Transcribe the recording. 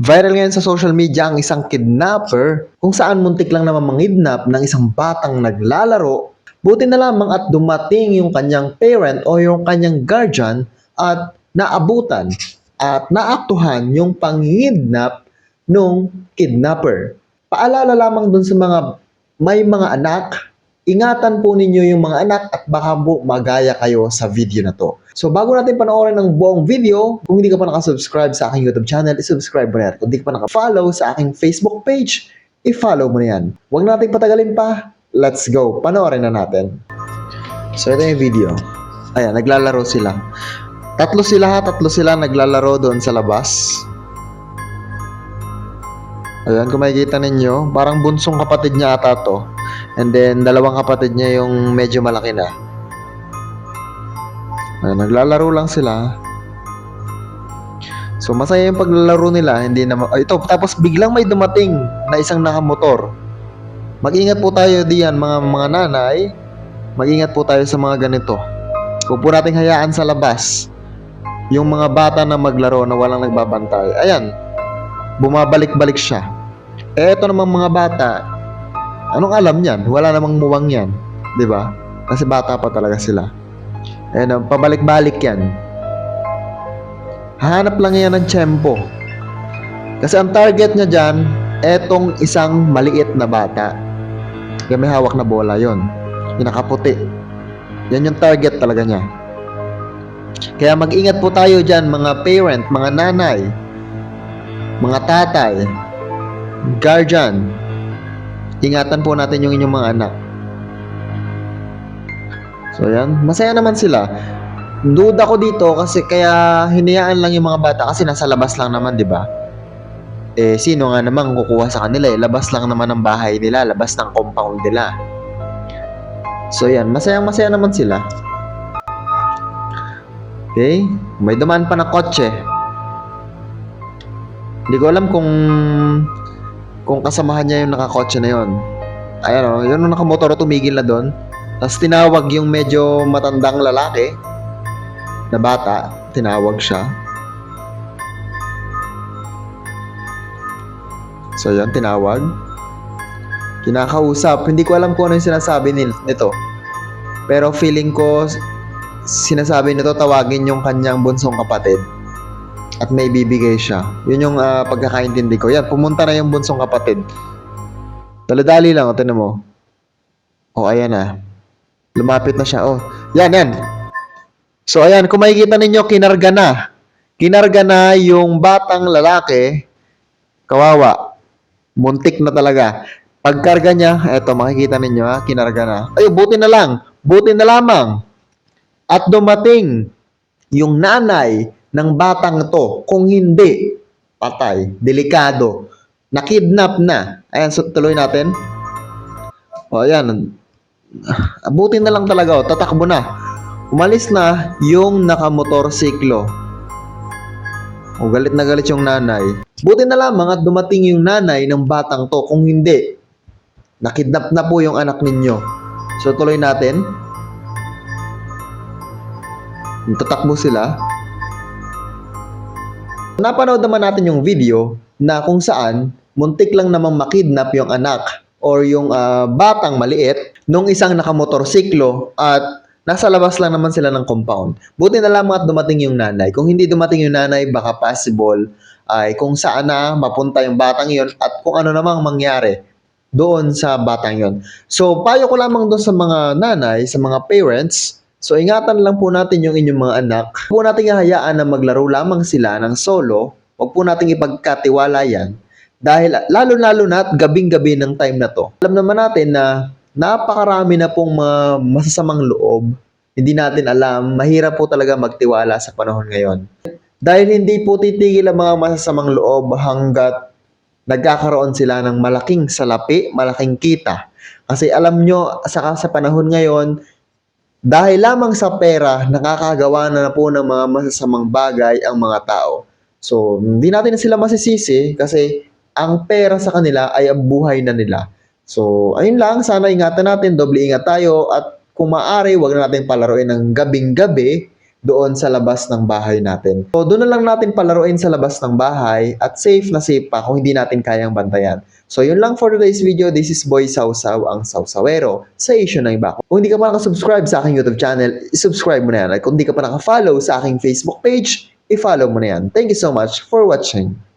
Viral ngayon sa social media ang isang kidnapper kung saan muntik lang naman mangidnap ng isang batang naglalaro. Buti na lamang at dumating yung kanyang parent o yung kanyang guardian at naabutan at naaktuhan yung pangidnap nung kidnapper. Paalala lamang dun sa mga may mga anak, ingatan po ninyo yung mga anak at baka po magaya kayo sa video na to. So bago natin panoorin ang buong video, kung hindi ka pa nakasubscribe sa aking YouTube channel, isubscribe mo na yan. Kung hindi ka pa nakafollow sa aking Facebook page, i-follow mo na yan. Huwag natin patagalin pa. Let's go. Panoorin na natin. So ito yung video. Ayan, naglalaro sila. Tatlo sila ha, tatlo sila naglalaro doon sa labas. Ayan, kung makikita ninyo, parang bunsong kapatid niya ata to. And then, dalawang kapatid niya yung medyo malaki na. Ayan, naglalaro lang sila. So, masaya yung paglalaro nila. Hindi naman, oh, ito, tapos biglang may dumating na isang nakamotor. Mag-ingat po tayo diyan, mga, mga nanay. Mag-ingat po tayo sa mga ganito. Huwag po nating hayaan sa labas yung mga bata na maglaro na walang nagbabantay. Ayan, bumabalik-balik siya. Eh, ito namang mga bata, anong alam niyan? Wala namang muwang yan. ba? Kasi bata pa talaga sila. Ayan, oh, pabalik-balik yan. Hahanap lang yan ng tiyempo. Kasi ang target niya dyan, etong isang maliit na bata. Kaya may hawak na bola yon. Yung nakaputi. Yan yung target talaga niya. Kaya mag-ingat po tayo dyan, mga parent, mga nanay, mga tatay, guardian. Ingatan po natin yung inyong mga anak. So yan, masaya naman sila. Duda ko dito kasi kaya hinayaan lang yung mga bata kasi nasa labas lang naman, 'di ba? Eh sino nga naman kukuha sa kanila eh, labas lang naman ng bahay nila, labas ng compound nila. So yan, masayang masaya naman sila. Okay, may dumaan pa na kotse. Hindi ko alam kung kung kasamahan niya yung nakakotse na yon. Ayan o, yun yung nakamotor tumigil na doon. Tapos tinawag yung medyo matandang lalaki na bata. Tinawag siya. So yan, tinawag. Kinakausap. Hindi ko alam kung ano yung sinasabi nito. Pero feeling ko, sinasabi nito tawagin yung kanyang bunsong kapatid. At may bibigay siya. Yun yung ah, pagkakaintindi ko. Yan, pumunta na yung bunsong kapatid. Daladali lang, o, tinan mo. O, ayan na. Lumapit na siya. Oh, yan, yan. So, ayan, kung makikita ninyo, kinarga na. Kinarga na yung batang lalaki. Kawawa. Muntik na talaga. Pagkarga niya, eto, makikita ninyo, ha, kinarga na. Ay, buti na lang. Buti na lamang. At dumating yung nanay ng batang to. Kung hindi, patay. Delikado. Nakidnap na. Ayan, so, tuloy natin. O, ayan. Abuti na lang talaga, oh. tatakbo na. Umalis na yung nakamotorsiklo. O, galit na galit yung nanay. Buti na lamang at dumating yung nanay ng batang to. Kung hindi, nakidnap na po yung anak ninyo. So, tuloy natin. Tatakbo sila. Napanood naman natin yung video na kung saan muntik lang namang makidnap yung anak or yung ah, batang maliit nung isang nakamotorsiklo at nasa labas lang naman sila ng compound. Buti na lamang at dumating yung nanay. Kung hindi dumating yung nanay, baka possible ay kung saan na mapunta yung batang yon at kung ano namang mangyari doon sa batang yon. So, payo ko lamang doon sa mga nanay, sa mga parents, So ingatan lang po natin yung inyong mga anak. Huwag po natin hayaan na maglaro lamang sila ng solo. Huwag po natin ipagkatiwala yan. Dahil lalo-lalo na at gabing-gabi ng time na to. Alam naman natin na napakarami na pong mga masasamang loob. Hindi natin alam. Mahirap po talaga magtiwala sa panahon ngayon. Dahil hindi po titigil ang mga masasamang loob hanggat nagkakaroon sila ng malaking salapi, malaking kita. Kasi alam nyo, saka sa panahon ngayon, dahil lamang sa pera, nakakagawa na, na po ng mga masasamang bagay ang mga tao. So, hindi natin sila masisisi kasi ang pera sa kanila ay ang buhay na nila. So, ayun lang. Sana ingatan natin, doble ingat tayo at kung maaari, wag na natin palaruin ng gabing-gabi doon sa labas ng bahay natin. So, doon na lang natin palaruin sa labas ng bahay at safe na safe pa kung hindi natin kayang bantayan. So, yun lang for today's video. This is Boy Sausaw, ang Sausawero sa issue ng iba. Kung hindi ka pa nakasubscribe sa aking YouTube channel, subscribe mo na yan. At kung hindi ka pa nakafollow sa aking Facebook page, i-follow mo na yan. Thank you so much for watching.